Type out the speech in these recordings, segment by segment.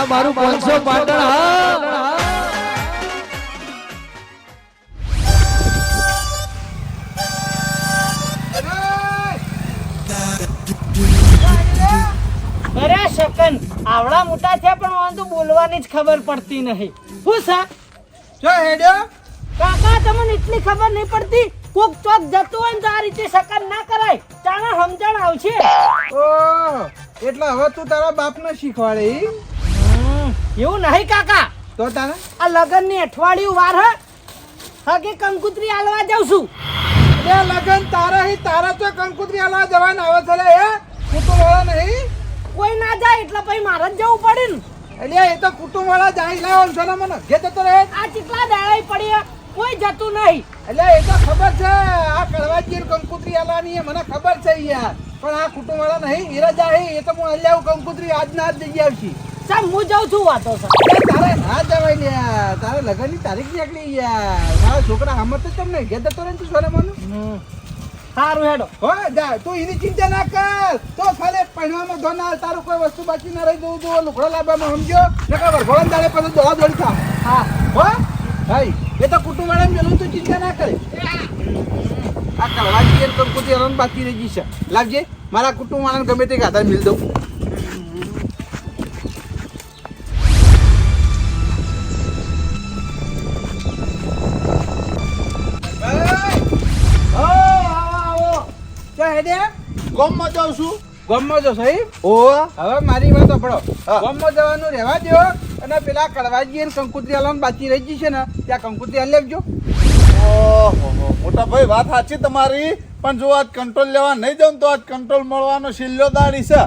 આ મારું પાંચસો પાટણ હા. અરે શકન આવડા મોટા છે પણ મને તો બોલવાની જ ખબર પડતી નહીં. હું સા? જો હેડ્યો. કાકા તમને એટલી ખબર નહીં પડતી? કોક ચોક જતું હોય ને તો આ રીતે શકન ના કરાય. તારા સમજણ આવશે. ઓ એટલે હવે તું તારા બાપને શીખવાડે એવું નહીં કાકા. તો તારે? આ લગનની અઠવાડિયું વાર હે? હકે કંકુત્રી આલવા જાઉં છું. એ લગન તારા હી તારા તો કંકુત્રી આલવા જવાના આવે છે હે? કુટુંબ વાળા નહીં? કોઈ ના જાય એટલે પછી મારે જ જવું પડે ને. એટલે એ તો કુટુંબ વાળા જાય લાવો છે ને મને ઘે જતો રહે. આ ચીકલા દાળાઈ પડી કોઈ જતું નહીં. એટલે એ તો ખબર છે આ કડવાજી કંકુત્રી આલવાની એ મને ખબર છે યાર. પણ આ કુટુંબ વાળા નહીં ઈરા જાય એ તો હું અલ્યા કંકુત્રી આજના આજ જઈ આવશી. સાહેબ હું જાઉં છું વાતો છે. તારે ના જવાય ને તારે તારે લગનની તારીખ નીકળી યાર. મારા છોકરા હમત જ તમને જતો તો ને તું સોને મને? સારું હેડો. હો જા. તું એની ચિંતા ના કર. તો ખાલી પહેરવામાં ધો ના તારું કોઈ વસ્તુ બાકી ના રહી. જવું જો લુકડો લાવવામાં સમજો. નકર ભોળન દાડે પછી દોડા દોડી થા. હા. હો? ભાઈ એ તો કુટુંબ વાળા પેલું તું ચિંતા ના કરે. આ કલવાજી એમ કંકુતી હરણ બાકી રહી જશે લાવજે. મારા કુટુંબ વાળાને ગમે તે ગાધા મિલ દઉં. ગામમાં જાઉં છું? ગમમાં જો સહી ઓ હવે મારી વાત સાંભળો હા. ગમમાં જવાનું રહેવા દો અને પેલા કડવાજી અને કંકુત્રી હલવાનું બાકી રહી જશે ને ત્યાં કંકુત્રી હલ લેવજો ઓહો મોટા ભાઈ વાત સાચી તમારી. પણ જો આજ કંટ્રોલ લેવા નહીં જાઉં તો આજ કંટ્રોલ મળવાનો છેલ્લો દાડી છે.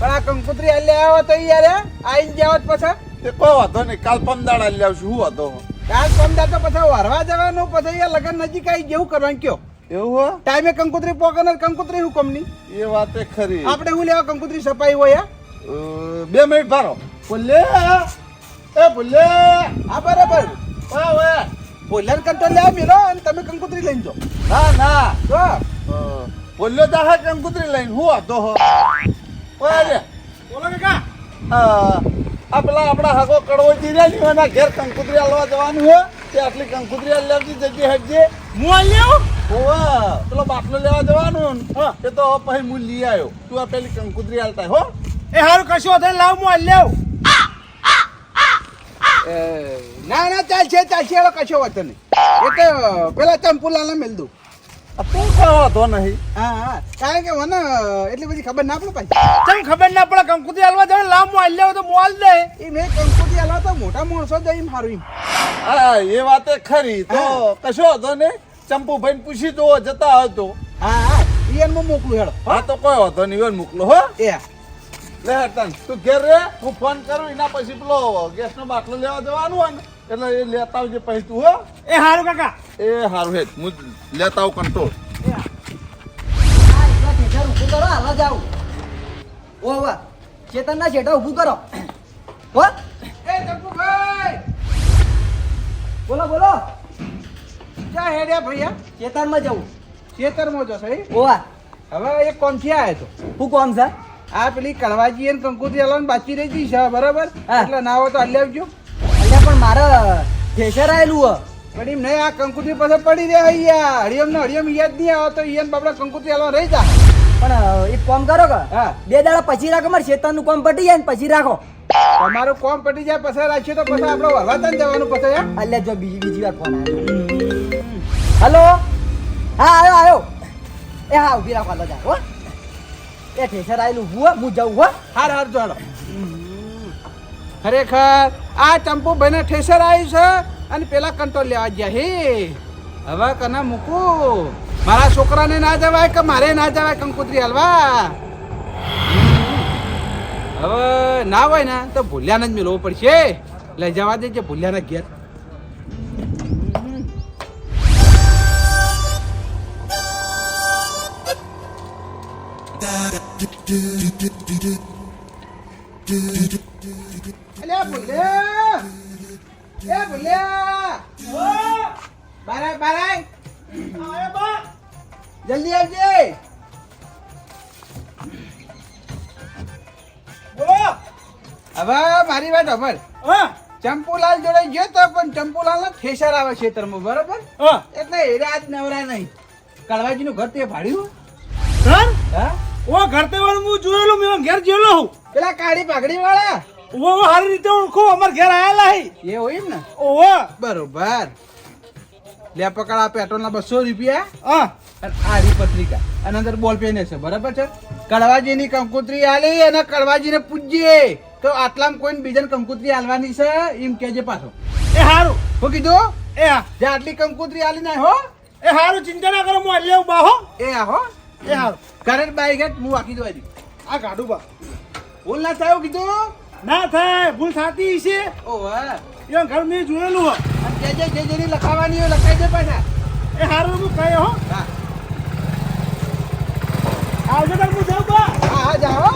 પણ આ કંકુત્રી હલ લેવા તો યાર આઈને જાવ પછી. તે કોઈ વાંધો નહીં. કાલ પમદાડા લઈ આવશું. શું હતો કાલ પમદાર તો પછી વારવા જવાનું પછી યાર લગન નજીક આવી જેવું કરવાનું કયો? એવું હો? ટાઈમે કંકુત્રી પોકે ને કંકુત્રી હુકમની એ વાત એ ખરી. આપણે હું લેવા કંકુત્રી સપાઈ હોય બે મિનિટ ભારો. બોલે એ બોલે આ બરાબર. વાહ ઓય બોલર કંટ્રોલ લેવા મેલો અને તમે કંકુત્રી લઈને જો ના ના. તો અ, બોલ્યો તા હા કંકુતરી લઈને હું હતો હો. ઓય બોલો કાકા. આ પેલા આપણા હાકો કડવો રહ્યા ની એના ઘેર કંકુતરી હાલવા જવાનું હો તે આટલી કંકુતરી હાલ લેવતી જગ્યા હટજે હું આલ્યો ઓવા પેલો બાટલો લેવા જવાનું એ તો પછી હું લઈ આવ્યો. તું આ પેલી કંકુતરી હાલતા હો. એ હારું કશું વધે લાવ હું હાલ લેવ ના ના ચાલશે ચાલશે એવો કશો વાંધો નહીં. એ તો પેલા ચંપુલાલને મેલ દઉં. તું તો નહીં? હા હા. કારણ કે મને એટલી બધી ખબર ના પડે ભાઈ તને ખબર ના પડે? કંકુતરી હાલવા જાવ લાંબો હાલ લેવો તો મોલ દે. એ મેં કંકુતી હાલવા તો મોટા માણસો જ એમ સારું એમ. હા એ વાત ખરી. તો કશો હતો ને ચંપુભાઈ પૂછી તો જતા હતો હા હા. ઈયન મોકલું હેડો. હા. તો કોઈ વાંધો નહીં. ઈવન મોકલો હો. એ લે તન તું ઘેર રે હું ફોન કરું એના પછી પેલો ગેસનો બાટલો લેવા જવાનું હોય ને. એટલે એ લેતા આવજે પછી તું હો. એ હારું કાકા. એ હારું હે હું લેતા આવું કંટ્રોલ વાહ ચેતનના શેઠા ઊભું કરો. હો. એ બોલો બોલો. ક્યાં હેડ્યા ભૈયા? ચેતનમાં જવું. ચેતરમાં જો સહી ઓ વાહ હવે એ કોમથી આવ્યો તો. હું કોમ છે આ પેલી કડવાજી અને કંકુતી હાલવાનું બાકી રહી છે બરાબર? હા. એટલે ના હોય તો હાલ અહીંયા પણ મારે ફેસર આવેલું હ. પણ એમ નહીં આ કંકુતી પાસે પડી રહ્યા અહીંયા. હરિયમ ને હરિયમ યાદ નહીં આવે તો ઈયન બાપડા કંકુતી હાલવા રહી જા. પણ એક કોમ કરો કે? હા. બે દાડા પછી રાખો મારે ચેતનનું કોમ પટી જાય ને પછી રાખો. તમારું કોમ પટી જાય પછી રાખીએ તો પછી આપણે વરવાતા જવાનું પછી અલ્યા જો બીજી બીજી વાર ફોન આવ્યો. હલો? હા આવ્યો આવ્યો. એ હા ઊભી રાખો હાલો જા હો. એ ઠેસર આવેલું હો હું જાઉં હો. હાર હાર જોડો ખરેખર આ ચંપુ ભાઈને ઠેસર આવ્યું છે અને પેલા કંટ્રોલ લેવા ગયા હે. હવે કના મૂકું? મારા છોકરાને ના જવાય કે મારે ના જવાય કંકુતરી હાલવા? હવે ના હોય ને તો ભૂલ્યાને જ મેળવવું પડશે. લઈ જવા દેજે ભૂલ્યાના ઘેર. અલ્યા ભૂલ્યા એ ભૂલ્યા બારાય બારાય જલ્દી આવજે હવે મારી વાત ખબર હા ચંપુલાલ જોડે ગયો તો પણ ચંપુલાલ ના થેસર આવે ખેતરમાં બરોબર? હા એટલે એ રાત નવરા નહીં. કળવાજી નું ઘર તે ભાડ્યું સર? હા? ઓ ઘર તે વાળું હું જોયેલું મેં ઘેર જેલો હું પેલા કાળી પાઘડી વાળા. ઓ સારી રીતે ઓળખું અમાર ઘેર આયેલા હે. એ હોય ને? ઓહો. બરોબર. લે પકડ આ પેટ્રોલ ના બસો રૂપિયા. હા. આ રી પત્રિકા. અને અંદર બોલ પેન છે બરાબર છે? કડવાજીની કંકોત્રી આલી અને કડવાજીને પૂજ્યે તો આટલામાં કોઈને બીજાને કંકોત્રી આલવાની છે? એમ કેજે પાછો. એ હારું. હું કીધું? એ હા. જે આટલી કંકોત્રી આલી ના હો. એ હારું ચિંતા ના કરો હું લેવું બાહો એ આ હો. એ હારું. ઘરે બાઈ ઘેટ હું આખી દઉં. આ ગાડું બા. ભૂલ ના થયું કીધું? ના થાય ભૂલ થતી છે ઓ વાહ એ ઘર મેં જોયેલું હો અને જે જે જે જેની લખાવાની હોય લખાઈ દે પાછા. એ હારું હું કહે હો. હા. આવજો તાર હું જાઉં બા હા હા જાઓ.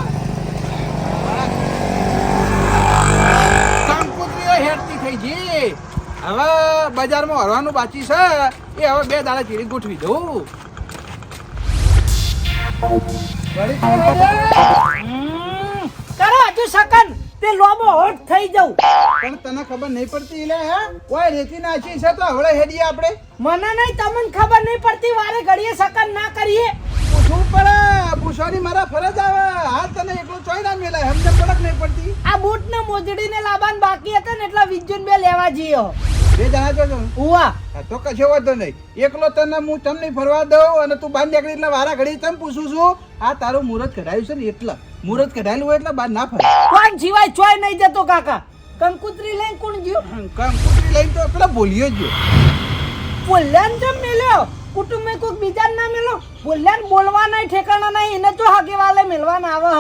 કંકોત્રીઓ હેઠતી થઈ ગઈ. હવે બજારમાં હરવાનું બાકી છે. એ હવે બે દાડા ચીરી ગોઠવી દઉં. કરો હજુ સકન. તે લોબો હોટ થઈ જવું. પણ તને ખબર નહીં પડતી લે હે? ઓય રેતી નાખી છે તો હવે હેડીએ આપણે. મને નહીં તમને ખબર નહીં પડતી વારે ઘડીએ સકન ના કરીએ. પૂછવું પડે. પૂછવાની મારા ફરજ આવે. હાલ તને એકલો ચોઈ ના મેલાય સમજ પડક નહીં પડતી. આ બૂટ ને મોજડી ને લાબાન બાકી હતા ને એટલા વિજ્જુન બે લેવા જઈએ. બે જણા જો ઉવા. તો કશો વાંધો નહીં. એકલો તને હું તમને ફરવા દઉં અને તું બાંધ્યા એટલે વારા ઘડી તને પૂછું છું. આ તારું મુહૂર્ત કઢાયું છે ને એટલે. મુહૂર્ત કઢાયેલું હોય એટલે બહાર ના ફરે. કોણ જીવાય ચોય નહીં જતો કાકા. કંકુત્રી લઈને કોણ જીવ કંકુતરી લઈને તો પેલા બોલ્યો જ. બોલ્યાન જમ મેલ્યો કુટુંબે કોઈક બીજાને ના મેલો? બોલ્યાન બોલવા નહીં ઠેકાણા નહીં એને તો હગે વાલે મેલવાના આવે.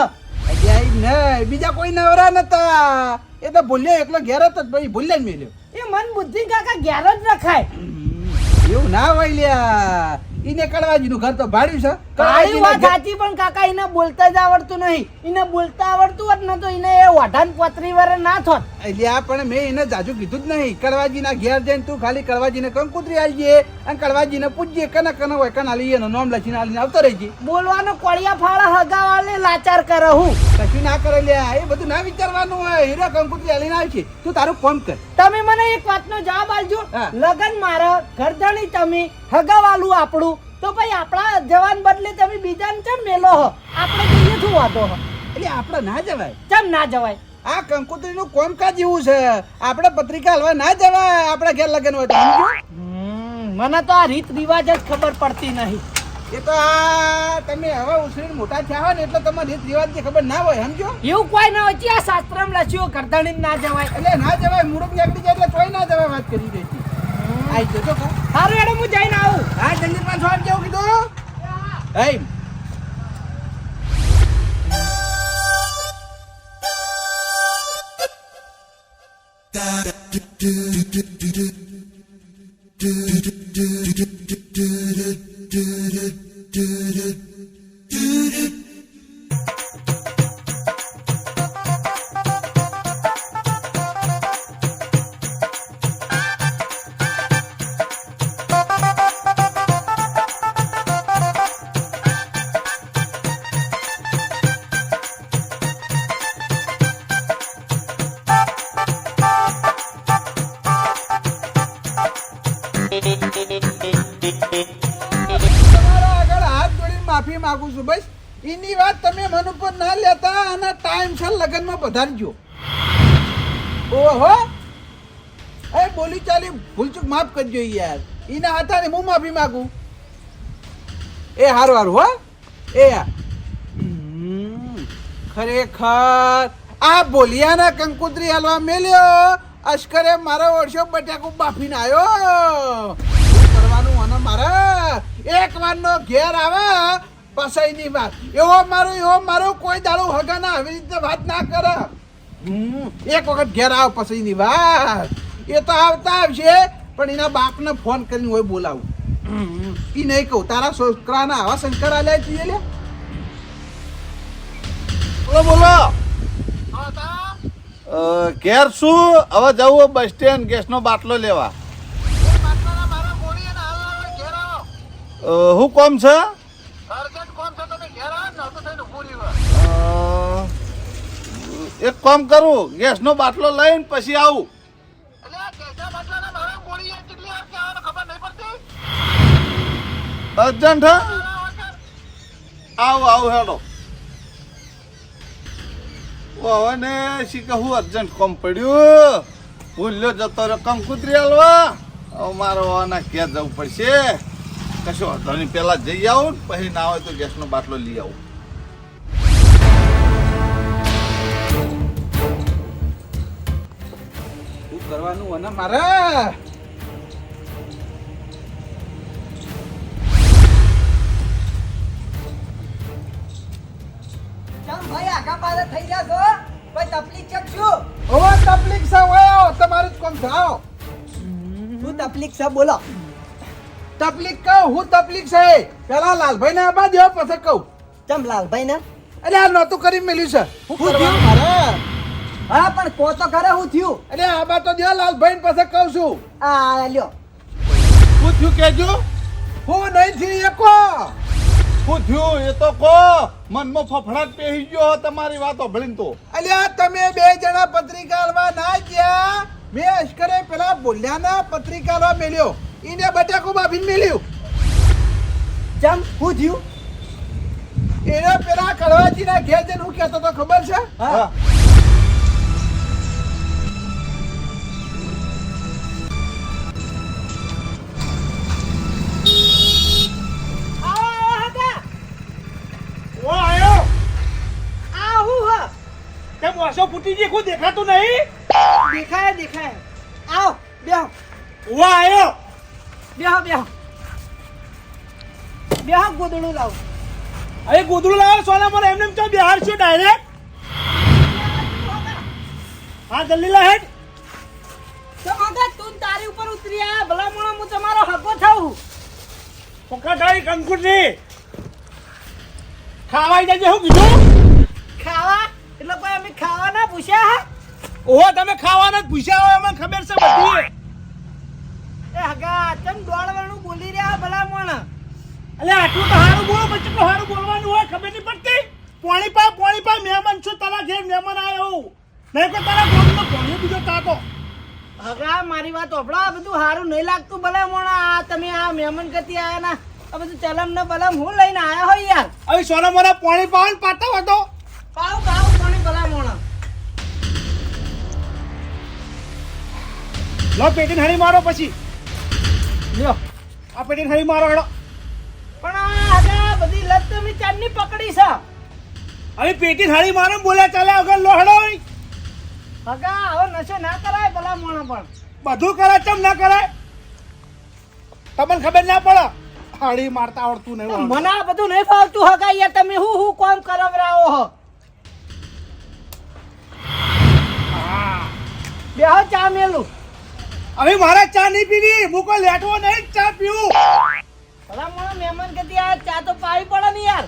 નહીં બીજા કોઈ નવરા નતા. એ તો ભૂલ્યો એકલો ઘેર હતો જ ભાઈ બોલ્યા જ મેલ્યો. એ મન બુદ્ધિ કાકા ઘેર જ રખાય. એવું ના હોય લ્યા. એને ઈને કડવાજીનું ઘર તો ભાડ્યું છે. તારી વાત સાચી પણ કાકા એને બોલતા જ આવડતું નહીં. એને બોલતા આવડતું હોત ને તો એને એ વઢાન પતરી વરે ના થોત. અલ્યા પણ મેં એને જાજુ કીધું જ નહીં. કડવાજીના ઘેર જઈને તું ખાલી કડવાજીને કંકુતરી આલજે અને કડવાજીને પૂછજે કના કના હોય કના લઈએ એનું નામ લખીને આલીને આવતો રહેજે. બોલવાનો કોળિયા ફાળા હગાવાળને લાચાર કરે હું. કશું ના કરે લ્યા એ બધું ના વિચારવાનું હોય. હીરા કંકુતરી આલીને છે. તું તારું કામ કર. તમે મને એક વાતનો જવાબ આપજો. લગન મારા ઘરધણી તમે હગાવાલું આપણું. તો ભાઈ આપણા જવાન બદલે તમે બીજાને ચમ મેલો હો? આપણે જઈએ શું વાંધો હો? એટલે આપણે ના જવાય. ચમ ના જવાય? આ કંકુતરીનું કામકાજ એવું છે. આપણે પત્રિકા હલવા ના જવાય આપણે ઘેર લગન હોય મને તો આ રીત રિવાજ જ ખબર પડતી નહીં. એ તો આ તમે હવે ઉછરીને મોટા થયા હોય ને એટલે તમારે રીત રિવાજ ખબર ના હોય સમજો એવું કોઈ ના હોય. આ શાસ્ત્રમાં લખ્યું કરતાણી ના જવાય. એટલે ના જવાય મૂળ નીકળી જાય એટલે કોઈ ના જવાય વાત કરી દેતી આઈ જજો કા સારું એડો હું જઈને આવું હા જલ્દી પાછો આપ કેવું કીધું હે તમારા માફી માંગુ છું, બસ. એની વાત તમે મન ઉપર ના લેતા અને ટાઈમસર લગ્નમાં પધારજો ઓહો! એ બોલી ચાલી ભૂલચૂક માફ કરજો યાર. એના હાથાને હું માફી માંગુ? એ હારું હારું, હો. એ ખરેખર. આ બોલિયાના કંકુત્રી હાલવા મેલ્યો. અશ્કરે મારો વર્ષો બટાકુ બાફીને આવ્યો કરવાનું અને મારા એક વારનો ઘેર આવે પસાઈની વાત એવો મારો એવો મારો કોઈ દાડો હગાના આવી રીતે વાત ના કરે. હમ, એક વખત ઘેર આવ પસાઈની વાત. એ તો આવતા આવશે પણ એના બાપને ફોન કરીને હોય બોલાવું. એ નહીં કહું. તારા છોકરાના આવા શંકર આલ્યા છીએ લે બોલો બોલો. ઘેર શું? હવે જવું બસ સ્ટેન્ડ ગેસનો બાટલો લેવા. શું કોમ છે. એક કામ કરું ગેસનો બાટલો લઈને પછી આવું. અર્જન્ટ હા? આવું આવું હેડો. હવે ને શી કહું અર્જન્ટ કોમ પડ્યું? ભૂલ્યો જતો રહ્યો કૂતરી હાલવા. હવે મારે આના ઘેર જવું પડશે. કશું વાંધો નહીં પહેલાં જઈ આવું પછી ના હોય તો ગેસનો બાટલો લઈ આવું. કરવાનું અને મારે થઈ ગયા છો? કોઈ તકલીફ છે કે શું? હવે તકલીફ છે હોય તમારું જ કોમ થાવ શું તકલીફ છે બોલો. તકલીફ કહું હું તકલીફ છે? પેલા લાલભાઈ ને આબા દેવો પછી કહું. ચમ લાલભાઈ ને એટલે આ નહોતું કરી મેલ્યું છે. હું થયું? મારે? હા પણ કો તો ખરે હું થયું. એટલે આબા તો દે લાલભાઈ પાસે કહું છું. આ લ્યો. હું થયું કેજો હું નહીં થી એકો હું થયું એ તો કહો. મનમાં ફફડાટ પહેરી ગયો તમારી વાતો ભળીને તો. અલ્યા તમે બે જણા પત્રિકા આલવા ના ગયા. મેં અશ્કરે પેલા બોલ્યાના પત્રિકા એને મેલ્યો. ઈને મેળ્યું બાફીને મેલ્યું. ચમ હું થયું? એને પેલા કડવાજી ના ઘેર જઈને હું કહેતો તો ખબર છે? હા. મોસો ફૂટી ગઈ કોઈ દેખાતું નહીં? દેખાય દેખાય. આવ બેહો. ઉવા આયો. બેહો બેહો. બેહો ગોદડું લાવો. અરે ગોદડું લાવો સોના મને એમને તો બિહાર છો ડાયરેક્ટ હા જલ્દી લા હેડ. તો હગા તું તારી ઉપર ઉતરી આ ભલા મોણા હું તમારો હગો થાઉં. પક્કા ડાઈ કંકુટી ખાવાઈ જજે હું કીધું. ખાવા? એટલે કોઈ અમે ખાવાના પૂછ્યા હા? ઓહો તમે ખાવાના જ પૂછ્યા હોય અમને ખબર છે બધી એ. હગા તમ દોડવાનું બોલી રહ્યા ભલા મોણા. એટલે આટલું તો હારું બોલો પછી તો હારું બોલવાનું હોય ખબર નહીં પડતી. પોણી પા પોણી પા મહેમાન છું તારા ઘેર મહેમાન આવ્યો નહીં તો તારા ગોળનો પોણી બીજો તાતો હગા મારી વાત ઓભળો બધું સારું નહીં લાગતું ભલે મોણા આ તમે આ મહેમાન કરતી આયા ના. આ બધું ચલમ ને બલમ હું લઈને આયા હોય યાર. હવે સોના મોના પોણી પાવન પાતા હતો પાવ પાવ. લો પેટીન હરી મારો પછી. લ્યો આ પેટીન હરી મારો હેડો. પણ આ બધી લત તમે ચાંદની પકડી છે. હવે પેટીન હરી મારો બોલે ચાલે વગર લો હેડો. હગા હવે નશો ના કરાય ભલા મોણા પણ. બધું કરે ચમ ના કરાય તમને ખબર ના પડે? હાડી મારતા આવડતું નહીં મને આ બધું નહીં ફાવતું હગા યાર તમે હું હું કોમ કરાવરાવો હો? હા. બેહો ચા મેલું. હવે મારે ચા નહીં પીવી. હું કોઈ લેટવો નહીં ચા પીવું. ભલા મોણા મહેમાન ગતિ આ ચા તો પાવી પડે ને યાર.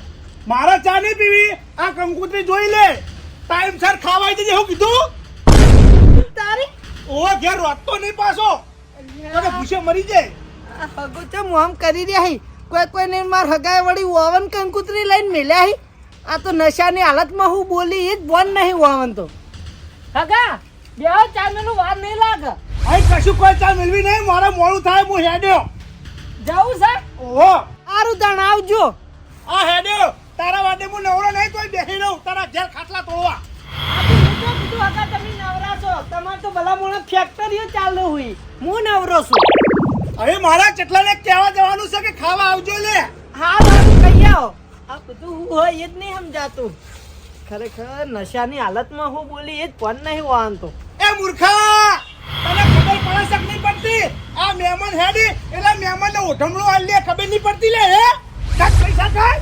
મારે ચા નહીં પીવી. આ કંકુતરી જોઈ લે. ટાઈમ સર ખાવાઈ દેજે હું કીધું. તારી? ઓ ઘેર રોતતો નહીં પાછો. તને ભૂસે મરી જાય. આ હગો ચમ આમ કરી રહ્યા હી. કોઈ કોઈ ને માર હગાય વળી ઓવન કંકુતરી લઈને મેલ્યા હી. આ તો નશાની હાલતમાં હું બોલી એ જ બોન નહીં ઓવન તો. હગા બે ચા મિનિટ વાર નહીં લાગે. અહીં કશું કોઈ ચા મેળવી નહીં. મારે મોડું થાય હું હેડ્યો. જવું છે? ઓહો. આરું તાણ આવજો. આ હેડ્યો. તારા માટે હું નવરો નહીં તોય બેસી રહું. તારા ઘેર ખાટલા તોડવા. તમારે તો ભલા મોણા ફેક્ટરીઓ ચાલુ હોય. હું નવરો છું. હવે મારા ચટલાને કહેવા જવાનું છે કે ખાવા આવજો લે. હા કહી આવો. આ બધું હું હોય એ જ નહીં સમજાતું. ખરેખર નશાની હાલતમાં હું બોલી એ જ ફોન નહીં વાંધો એ મૂર્ખા! ખબર નહીં પડતી. આ મહેમાન હેડી એટલે મહેમાનને ઓઢમણું આલી લે ખબર નહીં પડતી લે હે? કાક પૈસા થાય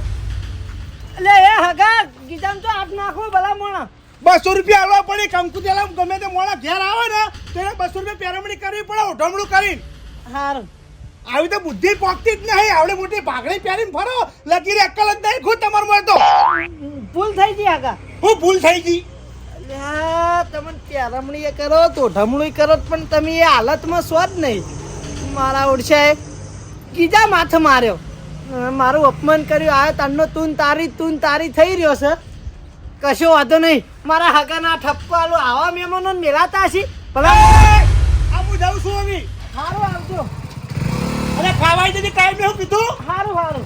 એટલે એ હગા ગીધામ તો આપ નાખો ભલા મોણા. બસો રૂપિયા આવવા પડે કંકુતેલા ગમે તે મોડા ઘેર આવે ને તેને બસો રૂપિયા પેરામણી કરવી પડે ઓઢમણું કરીને. હારું. આવી તો બુદ્ધિ પોકતી જ નહીં આવડે મોટી ભાગડી પહેરીને ફરો લગીરે અક્કલ જ નહીં ખુદ તમારું મળતો ભૂલ થઈ ગઈ આગા હું ભૂલ થઈ ગઈ. અલ્યા તમે પેરમણી કરો તો ઢમણું કરો પણ તમે એ હાલતમાં છો જ નહીં. મારા ઓળશાએ કીજા માથ માર્યો? મારું અપમાન કર્યું. આ તારનો તું તારી તું તારી થઈ રહ્યો છે. કશો વાંધો નહીં. મારા હગાના ઠપકો આવા મહેમાનો મેલાતા હશે? ભલા આ હું જાઉં છું હવે સારું આવજો. અરે ખાવાય જતી કાંઈ મેં કીધું? સારું સારું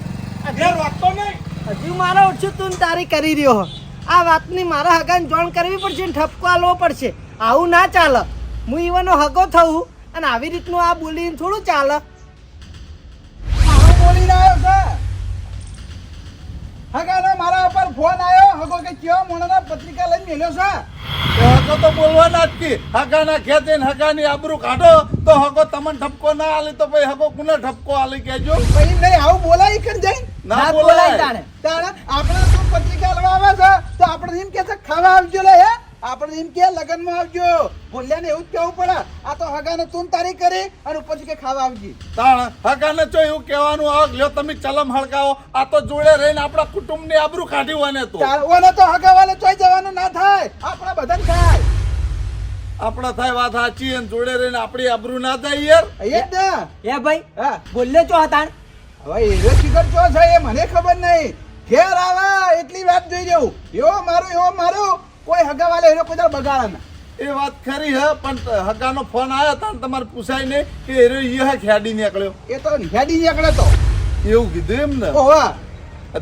ઘેર રોકતો નહીં. હજુ મારો ઓછું તું તારી કરી રહ્યો હો. આ વાતની મારા હગાને જોણ કરવી પડશે ને ઠપકો આલવો પડશે. આવું ના ચાલે. હું ઈવાનો હગો થવું અને આવી રીતનું આ બોલીને થોડું ચાલે. છે. હગાનો મારા ઉપર ફોન આવ્યો. હગો કે કયો મોણાના પત્રિકા લઈને મેલ્યો છે. એ હગો તો બોલવાના જ કી. હગાના ખેતે ને હગાની આબરૂ કાઢો તો હગો તમને ઠપકો ના આલે તો પછી હગો કોને ઠપકો આલે કેજો પછી નહીં આવું બોલાય કર જઈ ના બોલાય તાણે. તાણે આવે છે તો આપણે એમ કે છે ખાવા આવજો લે હે. આપણે એમ કે લગનમાં આવજો. બોલ્યા ને એવું જ કેવું પડે. આ તો હગાને તું તારી કરી અને પછી કે ખાવા આવજી. તાણ હગાને ચો એવું કહેવાનું આવ લ્યો તમે ચલમ હળગાવો. આ તો જોડે રહીને આપણા કુટુંબની આબરૂ કાઢી હોય ને તો. ઓને તો હગાવાલે ચોઈ જવાનું ના થાય. આપણા બધાને થાય. આપણા થાય વાત સાચી અને જોડે રહીને આપણી આબરૂ ના થાય યાર. એ ભાઈ હા. બોલ્યો ચો હતા હવે એરો શિખર ચો છે એ મને ખબર નહીં. ઘેર આવા એટલી વાત જોઈ જવું એવો મારું એવો મારું. કોઈ હગાવાલે એનો કોઈ દાડો બગાડે ના એ વાત ખરી હે પણ હગાનો ફોન આવ્યો હતો ને તમારે પૂછાય નહીં કે એરો ઈ હે ખેડી નીકળ્યો? એ તો ખેડી નીકળે તો. એવું કીધું એમ ને? ઓવા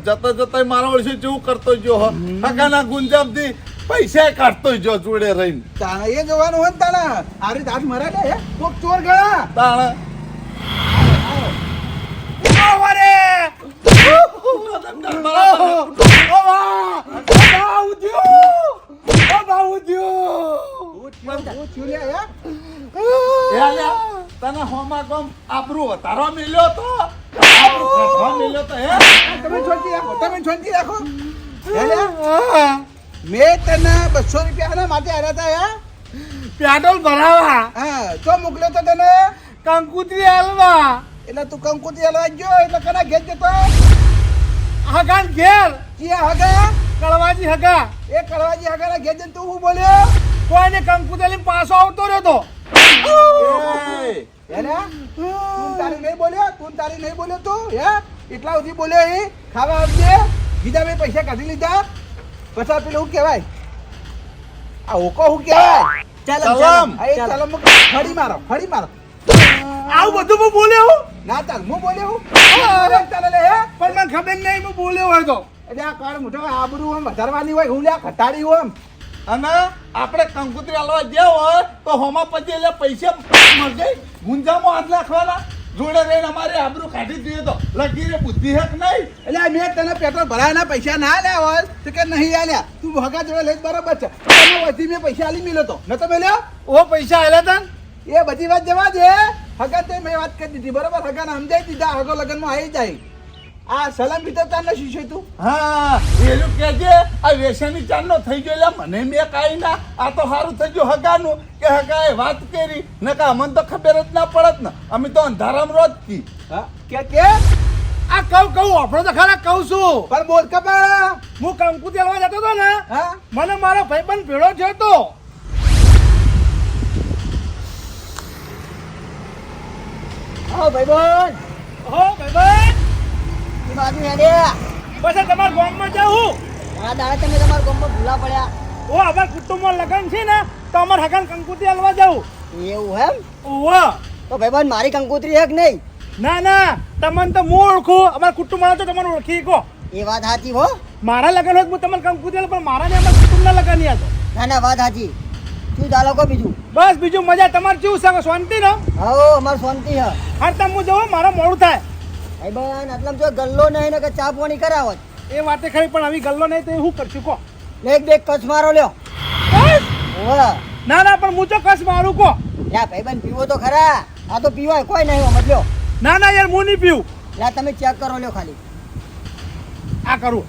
જતા જતા મારો વર્ષે જેવું કરતો જો હગાના ગુંજામથી પૈસા કાઢતો જો જોડે રહીને. તાણા એ જોવાનું હોય ને તાણા. આરી દાંત મરા હે? કોક ચોર ગળા. તાણ. તને હોમા ગમ આબરૂ મેલ્યો તો મેલ્યો તો હે તમે છોડી રાખો તમે છોડી રાખો? મેં તને બસો રૂપિયા માટે આવ્યા હે પેટ્રોલ ભરાવા હા, તો મોકલ્યો તો તને કંકુતરી હાલવા એટલે તું કંકુતી હલવા ગયો એટલે કના ઘેર જતો? હગાન ઘેર? કે હગા. કળવાજી હગા. એ કળવાજી હગાના ઘેર તું શું બોલ્યો? કોઈને કંકુતરી પાછો આવતો રહ્યો તો તું તારી નહીં બોલ્યો? તું તારી નહીં બોલ્યો તું? હે? એટલા સુધી બોલ્યો એ? ખાવા આવજે. બીજા બે પૈસા કાઢી લીધા. પછી પેલું શું કહેવાય? આ ઓકો શું કહેવાય? ચાલો ચલમ. ચાલો આ એ ચાલો મૂક. ફળી મારો ફળી મારો. આવું બધું હું બોલ્યો હું? ના ચાલ હું બોલ્યો હું? તને લે હે? પણ મને ખબર નહીં હું બોલ્યો હોય તો. એટલે આ કાળ મોટો આબરૂ આમ વધારવાની હોય હું લે ઘટાડી હોય અને આપણે કંકુતરી હલવા ગયા હોય તો હોમા પછી એટલે પૈસા મળશે. ગુંજામાં હાથ નાખવાના. જોડે રહીને અમારે આબરૂ કાઢી દઈએ તો લગીરે બુદ્ધિ હેક નહીં. એટલે મેં તને પેટ્રોલ ભરાવાના પૈસા ના લ્યા હોય તો કે નહીં આલ્યા? તું ભગા જોડે લઈ બરાબર છે. તને વધી મેં પૈસા આલી મેલ્યો તો. નતો મેલ્યો? ઓ પૈસા આલ્યા તા ને? એ બધી વાત જવા દે. હગા તે મેં વાત કરી દીધી બરાબર? હગા સમજાઈ દીધા હગો લગનમાં આવી જાય. આ સલામ પીતો તાર ને શું તું? હા એનું છે આ વેસની ચાંદનો થઈ ગયો મને મેં કાઈ ના. આ તો સારું થઈ ગયું હગાનું કે હગાએ વાત કરી નકા અમને તો ખબર જ ના પડત ને. અમે તો અંધારામ રોજ કી. હા? કે કે? આ કહું કહું આપણો તો ખરા કહું છું. પણ બોલ ખબર. હું કંકુ હાલવા જતો હતો ને હા? મને મારો ભાઈબંધ ભેળો થયો તો આવો ભાઈબંધ. હો ભાઈબંધ. એ બાજુ હેડે. પછી તમારા ગામમાં જાઉં આ દાડે તમે તમારા ગામમાં ભૂલા પડ્યા. ઓ અમારા કુટુંબમાં લગન છે ને તો અમારે હગાન કંકુતરી હલવા જાઉં. એવું એમ? ઓહો તો ભાઈબંધ મારી કંકોત્રી હે નહીં? ના ના તમને તો હું ઓળખું. અમારા કુટુંબમાં તો તમને ઓળખી કો એ વાત સાચી હો. મારા લગન હોય હું તમને કંકુતરી પણ મારા ને અમારા કુટુંબના લગન નહીં હતો ના ના વાત સાચી. શું ચાલો કો બીજું. બસ બીજું મજા તમારે કેવું છે? શાંતિ ને? હા અમાર શાંતિ હે હાર તમે હું જવું મારો મોડું થાય. ભાઈબંધ આટલામાં જો ગલ્લો નહીં ને કે ચા પાણી કરાવત. એ વાતે ખરી પણ આવી ગલ્લો નહીં તો હું કરશું કો. એક બે કચ મારો લ્યો. ના ના પણ હું ચોક્કસ મારું કહો ભાઈ બન પીવો તો ખરા. આ તો પીવાય કોઈ નહીં સમજ લ્યો. ના ના યાર હું નહીં પીવું. લ્યા તમે ચેક કરો લ્યો ખાલી. આ કરું.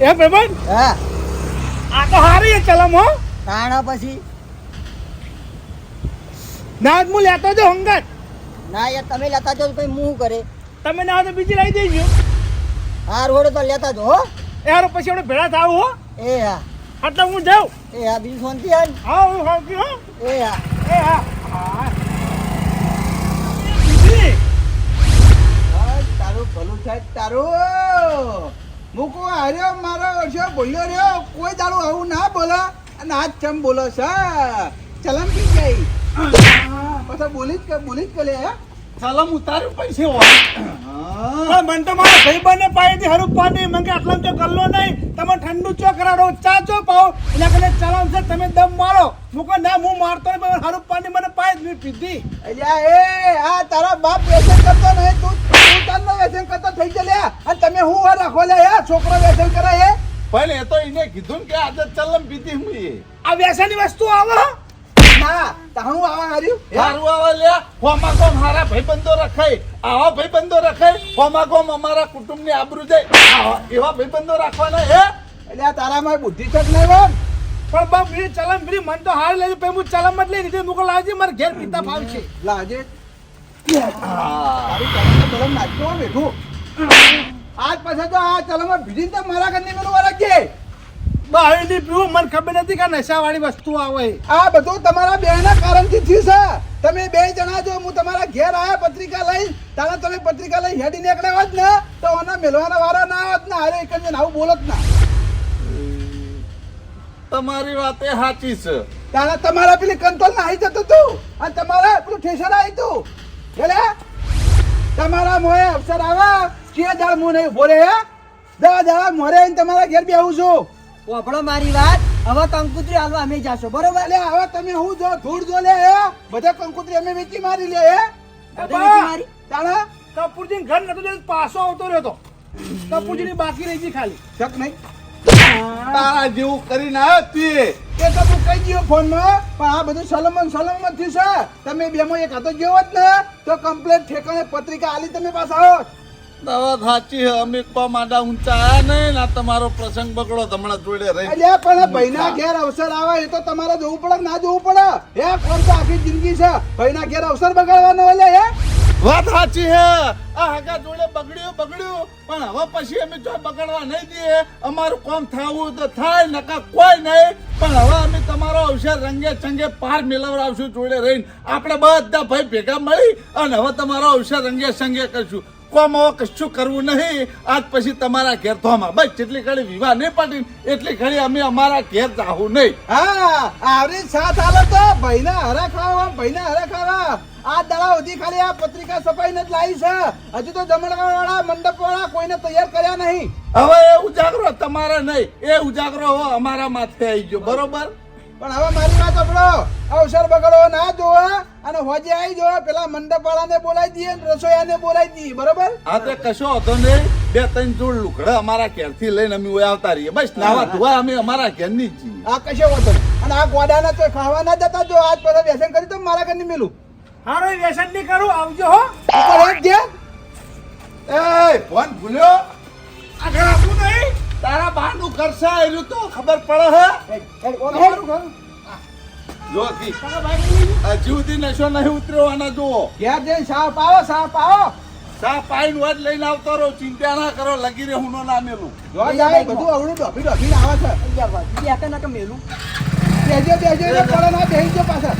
એ પ્રબન હા. આ તો હારી ચલમ હો. તાણા પછી? ના મુ લેતો જો હંગત. ના યાર તમે લેતા જો ભાઈ હું કરે? તમે ના તો બીજી લઈ દેજો. હા રોડ તો લેતા જો હો. યાર પછી આપણે ભેળા થાવ હો. એ હા. એટલે હું જાઉં. એ હા બીજું શાંતિ હા હા હું શાંતિ હો. એ હા. એ હા. હા તારું ભલું થાય તારું. બીજી અરે મારો વર્ષો બોલ્યો રહ્યો. કોઈ દાડો આવું ના બોલો. અને આજ ચમ બોલો છે? ચલમ કી ગઈ. પછી બોલી જ બોલી જ કે લે, હે? ચલમ ઉતાર્યું પૈસે હોય તો મને તો મારા ભાઈબંધને પાસેથી હરું પાણી મને કે આટલા તો ગલ્લો નહીં. તમે ઠંડુ ચો કરાડો ચા ચો પાઓ એના કને ચલાવ છે તમે દમ મારો. મૂકો ના હું મારતો નહીં પણ હરું પાણી મને પાય જ મેં પીધી. અલ્યા એ આ તારા બાપ વ્યસન કરતો નહીં. તું તું તારનો વ્યસન કરતો થઈ ગયો અને તમે હું રાખો લે યાર છોકરો વ્યસન કરે એ? પણ એ તો એને કીધું કે આજે ચલમ પીધી હું એ. આ વ્યસનની વસ્તુ આવે. ના તાણું આવા હાર્યું? સારું આવે હોમા ગોમ હારા ભાઈબંધો રખાય. આવા ભાઈબંધો રખાય હોમા ગોમ અમારા કુટુંબની આબરૂ જાય. એવા ભાઈબંધો રાખવાના હે? અલ્યા તારામાં બુદ્ધિ છે નહીં? પણ બાપ બીડી ચલમ બીડી મને તો હાર લેજો પછી હું ચલમ જ લઈ લીધી. મૂકો લાવજે મારે ઘેર પીતા ફાવશે છે. તારી નાખતો આજ પાછા તો આ ચલમ ભીડીને તો મારા ઘરની મેલું વળગજે ની પીવું મને ખબર નથી કે નશાવાળી વસ્તુ આવે. આ બધું તમારા બેના કારણથી થયું છે. તમે બે જણા જો હું તમારા ઘેર આવ્યા પત્રિકા લઈ તારા તમે પત્રિકા લઈ હેડી નીકળ્યા હોત ને તો ઓના મેલવાના વારા ના હોત ને હારે એક જ આવું બોલત ના. તમારી વાત એ સાચી છે. તારા તમારા પેલી કંટ્રોલ ના આવી જતું તું અને તમારા પેલું ઠેસર આવી તું. એટલે તમારા મોએ અવસર આવા કે દાળ મું નહીં બોલે હે? દા દાડા મોરે તમારા ઘેર બેહું છું. વાપરો મારી વાત. હવે કંકુત્રી હાલવા અમે જાશો. બરોબર? લે હવે તમે હું જો ધૂળ જો લે હે? બધા કંકુત્રી અમે વેચી મારી લે હે? મારી? તાણા? કપૂરજી ઘર નતો જતો પાછો આવતો રહ્યો તો. કપૂરજી બાકી રહી ગઈ ખાલી. શક નહીં. તારા જેવું કરીને ના તે એ. તો તું કહી ગયો ફોનમાં પણ આ બધું સલમન સલમન થયું છે. તમે બેમાં એક હતો જેવો જ ને તો કમ્પ્લેટ ઠેકાણે પત્રિકા આલી તમે પાછા આવો. દવા સાચી છે અમે કો માડા ઊંચા નહીં ના તમારો પ્રસંગ બગડો તમારા જોડે રહી. અલ્યા પણ ભાઈના ઘેર અવસર આવે એ તો તમારે જોવું પડે ના જોવું પડે? હે કોણ તો આખી જિંદગી છે? ભાઈના ઘેર અવસર બગાડવાનો એટલે હે? વાત સાચી હે આ હગા જોડે બગડ્યું બગડ્યું. પણ હવે પછી અમે જો બગડવા નહીં દઈએ અમારું કામ થવું તો થાય નકા કોઈ નહીં. પણ હવે અમે તમારો અવસર રંગે ચંગે પાર મેળવડાવશું જોડે રહીને. આપણે બધા ભાઈ ભેગા મળી અને હવે તમારો અવસર રંગે સંગે કરશું. કોમ હવે કશું કરવું નહીં. આજ પછી તમારા ઘેર ધોવામાં બસ જેટલી ઘડી વિવાહ નહીં પાડી એટલી ઘડી અમે અમારા ઘેર જાવું નહીં. હા આવરી સાથ હાલો તો ભાઈના હરા ખાવા ભાઈના હરા ખાવા. આ દડા સુધી ખાલી આ પત્રિકા સફાઈ જ લાવી છે. હજુ તો જમણવાર વાળા મંડપ વાળા કોઈને તૈયાર કર્યા નહીં. હવે એ ઉજાગરો તમારા નહીં. એ ઉજાગરો અમારા માથે આવી ગયો. બરોબર? પણ હવે મારી વાત સાંભળો. અવસર બગડો ના જોવા અને હોજે આવી જોવા પેલા મંડપ વાળાને બોલાવી દઈએ ને રસોઈયાને બોલાવી દઈએ. બરોબર? હા તો કશો હતો નહીં. બે ત્રણ જોડ લુકડા અમારા ઘેરથી લઈને અમે ઓય આવતા રહીએ. બસ નાવા ધોવા અમે અમારા ઘેરની જ છીએ. આ કશો હતો અને આ ગોડાના તો ખાવા ના જતા જો. આજ પર વ્યસન કરી તો મારા ઘરની મેલું. હારો વ્યસન નહીં કરું. આવજો હો. ઉપર એક જે એ ફોન ભૂલ્યો? આગળ આપું નહીં. તારા બાનું કરશે એનું તો ખબર પડે હે? જો હજી સુધી નશો નહીં ઉતર્યો આના જુઓ. ઘેર જઈને સાપ આવો સાપ આવો. સાપ પાઈન વાટ લઈને આવતો રહો ચિંતા ના કરો લગી રે હું ના મેલું બધું અવળું ડોફી ડોફીને આવે છે. બે કે મેલું? બેજો બેજો પડે ના બેસી જો પાછા.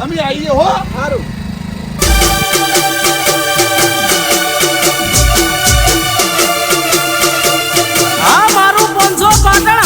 અમે આવીએ હો. સારું. पासण